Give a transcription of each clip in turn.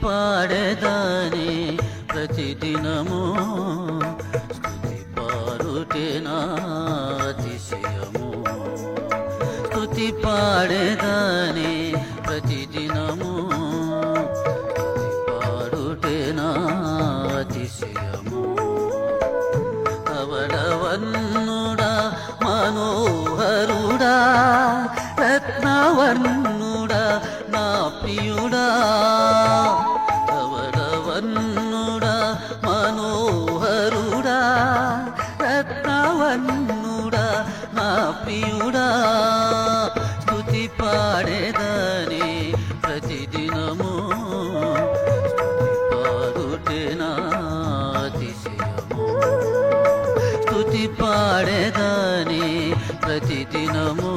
పాడేదాని ప్రతిదినము స్తుతి పాడుటేనా అతిశయము స్తుతి పాడేదాని ప్రతిదినము నా ప్రియుడా స్థుతి పాడేదని ప్రతిదినము. పాడుటేనా అతిశయము. స్తుతి పాడేదాని ప్రతిదినము.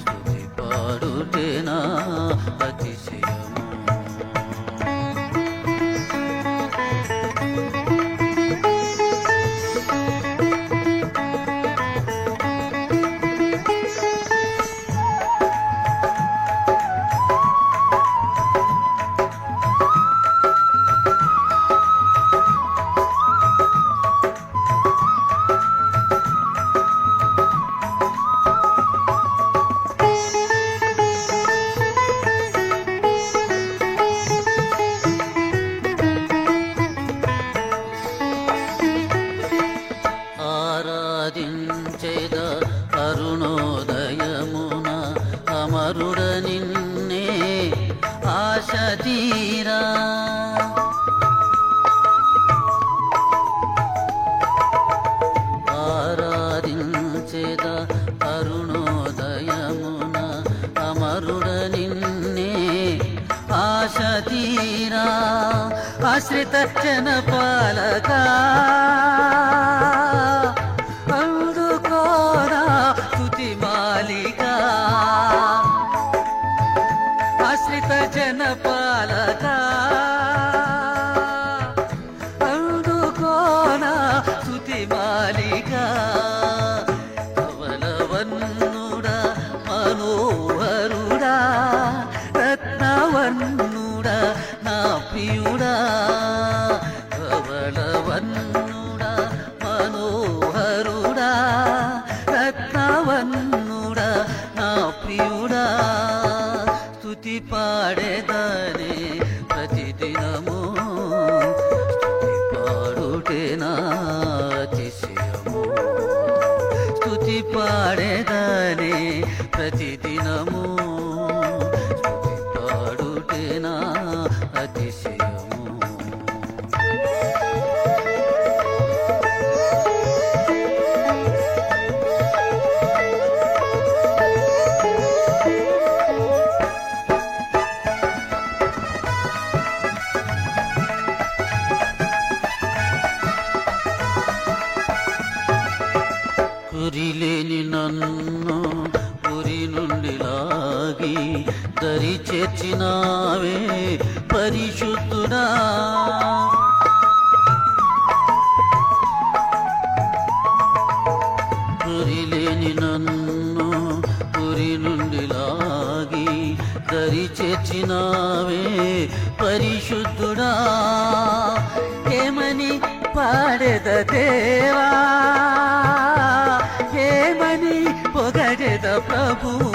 స్థుతి పాడుటేనా అతిశయము తీరా ఆశ్రిత జన పాలకా అందుకోరా తుతి మాలిక. ఆశ్రిత జన పాలక అందుకోనా తుతి మాలిక. కవలవన్నుడా మనోహరుడా ప్రియుడా కవలవన్నుడా మనోహరుడా రత్నవన్నుడా నా ప్రియుడా. స్తుతి పాడేదానే ప్రతిదినము స్తుతి పాడుటేనా అతిశయము స్తుతి పాడేదానే ప్రతిదినము. అతిశయము కురిలేని నన్ను దరి చేర్చినావే పరిశుద్ధుడా. పురిలేని నన్ను పురి నుండి లాగి దరి చేర్చినావే పరిశుద్ధుడా. ఏమని పాడెద దేవా ఏమని పొగడేద ప్రభు.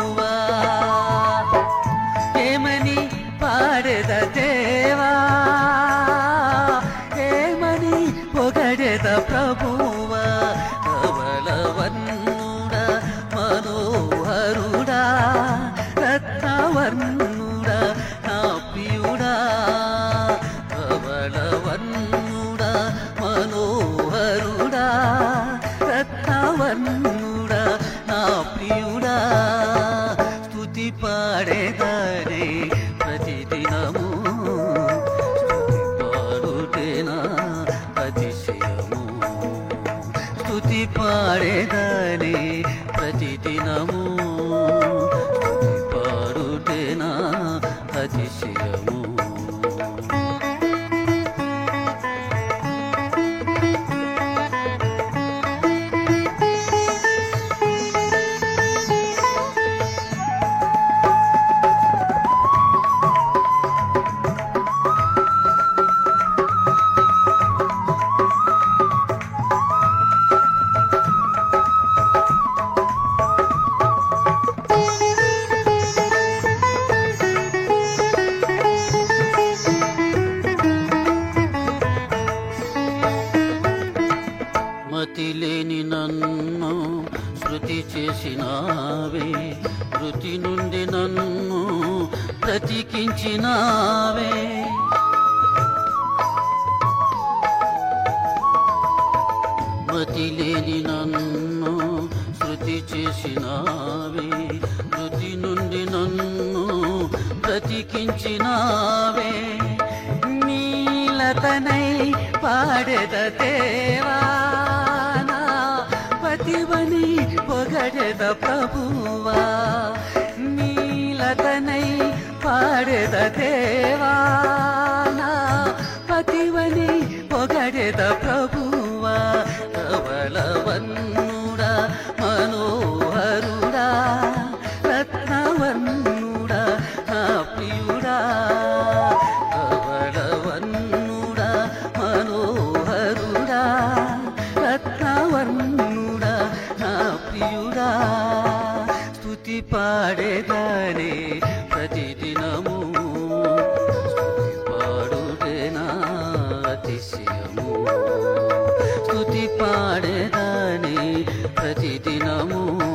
స్తుతి చేసినావే మృతి నుండి నన్ను బ్రతికించినావే. మతి లేని నన్ను శృతి చేసినావే మృతి నుండి నన్ను బ్రతికించినావే. నీలతనై పాడెద పొగడెద ప్రభువా నీలతనై పాడెద దేవా స్థుతి పాడేదాని ప్రతి దినము అతిశయము. స్థుతి పాడేదానే ప్రతిదినము.